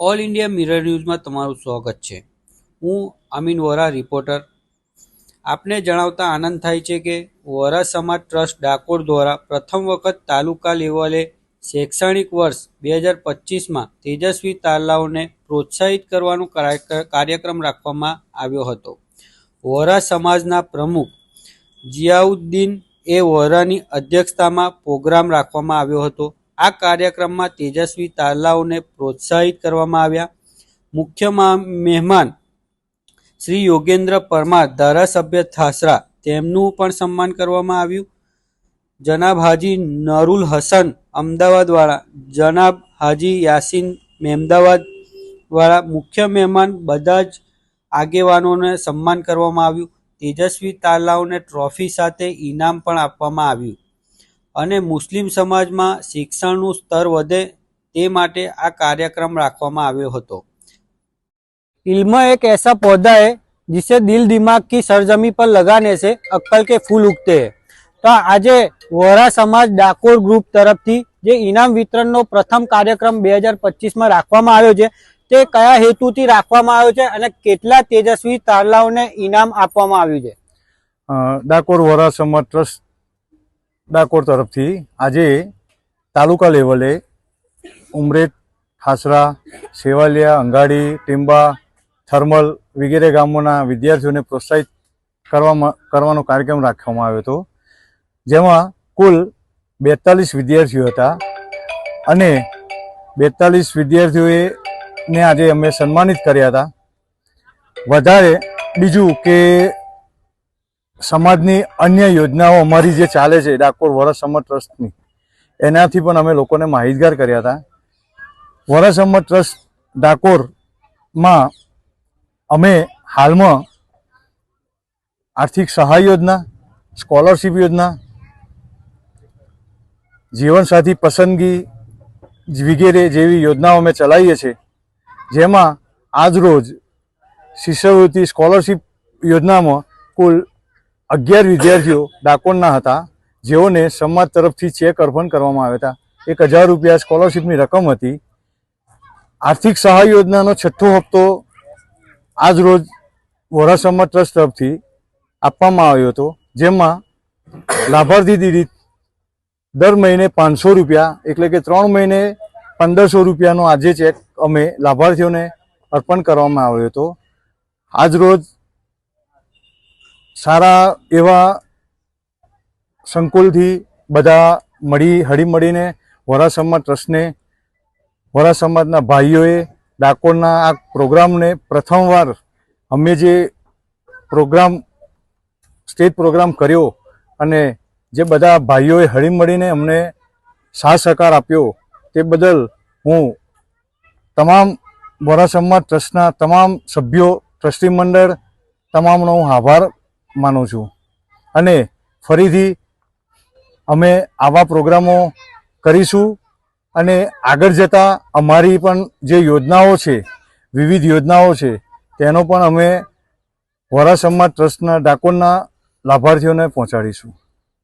All India mirror ન્યૂઝમાં તમારું સ્વાગત છે. હું અમીન વોરા, રિપોર્ટર. આપને જણાવતા આનંદ થાય છે કે વોરા સમાજ ટ્રસ્ટ ડાકોર દ્વારા પ્રથમ વખત તાલુકા લેવલે શૈક્ષણિક વર્ષ બે હજાર પચીસમાં તેજસ્વી તાલાઓને પ્રોત્સાહિત કરવાનો કાર્ય- કાર્યક્રમ રાખવામાં આવ્યો હતો. વોરા સમાજના પ્રમુખ જિયાઉદ્દીન એ વોરાની અધ્યક્ષતામાં પ્રોગ્રામ રાખવામાં આવ્યો હતો. આ કાર્યક્રમમાં તેજસ્વી તાલાઓને પ્રોત્સાહિત કરવામાં આવ્યા. મુખ્ય મહેમાન શ્રી યોગેન્દ્ર પરમાર, ધારાસભ્ય થાસરા, તેમનું પણ સન્માન કરવામાં આવ્યું. જનાબ હાજી નરુલ હસન અમદાવાદ વાળા, જનાબ હાજી યાસીન મહેમદાવાદવાળા મુખ્ય મહેમાન બધા જ આગેવાનોને સન્માન કરવામાં આવ્યું. તેજસ્વી તાલાઓને ટ્રોફી સાથે ઇનામ પણ આપવામાં આવ્યું. અને મુસ્લિમ સમાજમાં શિક્ષણનું સ્તર વધે તે માટે આ કાર્યક્રમ રાખવામાં આવ્યો હતો इल्म एक ऐसा पौधा है जिसे दिल दिमाग की सरजमी पर लगाने से अक्कल के फूल उगते हैं તો આજે વોરા સમાજ ડાકોર ગ્રુપ તરફથી જે ઇનામ વિતરણનો પ્રથમ કાર્યક્રમ બે હજાર પચીસમાં રાખવામાં આવ્યો છે તે કયા હેતુથી રાખવામાં આવ્યો છે અને કેટલા તેજસ્વી તારલાઓને ઇનામ આપવામાં આવ્યું છે અ, ડાકોર વોરા સમાજ ટ્રસ્ટ ડાકોર તરફથી આજે તાલુકા લેવલે ઉમરેઠ, ખાસરા, સેવાલિયા, અંગાડી, ટીંબા, થર્મલ વગેરે ગામોના વિદ્યાર્થીઓને પ્રોત્સાહિત કરવામાં, કરવાનો કાર્યક્રમ રાખવામાં આવ્યો હતો. જેમાં કુલ બેતાલીસ વિદ્યાર્થીઓ હતા અને બેતાલીસ વિદ્યાર્થીઓએ ને આજે અમે સન્માનિત કર્યા હતા. વધારે બીજું કે સમાજની અન્ય યોજનાઓ અમારી જે ચાલે છે, ડાકોર વરસ ટ્રસ્ટની, એનાથી પણ અમે લોકોને માહિતગાર કર્યા હતા. વરસ ટ્રસ્ટ ડાકોરમાં અમે હાલમાં આર્થિક સહાય યોજના, સ્કોલરશીપ યોજના, જીવનસાથી પસંદગી વગેરે જેવી યોજનાઓ અમે ચલાવીએ છીએ. જેમાં આજરોજ શિષ્યવૃત્તિ સ્કોલરશીપ યોજનામાં કુલ અગિયાર વિદ્યાર્થીઓ ડાકોરના હતા. જેઓને સમાજ તરફથી ચેક અર્પણ કરવામાં આવ્યા હતા. એક હજાર રૂપિયા સ્કોલરશિપની રકમ હતી. આર્થિક સહાય યોજનાનો છઠ્ઠો હપ્તો આજરોજ વોરા સમાજ ટ્રસ્ટ તરફથી આપવામાં આવ્યો હતો. જેમાં લાભાર્થી દીદી દર મહિને પાંચસો રૂપિયા એટલે કે ત્રણ મહિને પંદરસો રૂપિયાનો આજે ચેક અમે લાભાર્થીઓને અર્પણ કરવામાં આવ્યો હતો. આજરોજ સારા એવા સંકુલથી બધા મળી હળીમળીને વોરા સમાજ ટ્રસ્ટને, વોરા સમાજના ભાઈઓએ ડાકોરના આ પ્રોગ્રામને પ્રથમવાર અમે જે પ્રોગ્રામ, સ્ટેજ પ્રોગ્રામ કર્યો અને જે બધા ભાઈઓએ હળીમળીને અમને સાથ સહકાર આપ્યો તે બદલ હું તમામ વોરા ટ્રસ્ટના તમામ સભ્યો, ટ્રસ્ટી મંડળ, તમામનો હું આભાર માનું છું. અને ફરીથી અમે આવા પ્રોગ્રામો કરીશું અને આગળ જતાં અમારી પણ જે યોજનાઓ છે, વિવિધ યોજનાઓ છે, તેનો પણ અમે વોરા ટ્રસ્ટના ડાકોરના લાભાર્થીઓને પહોંચાડીશું.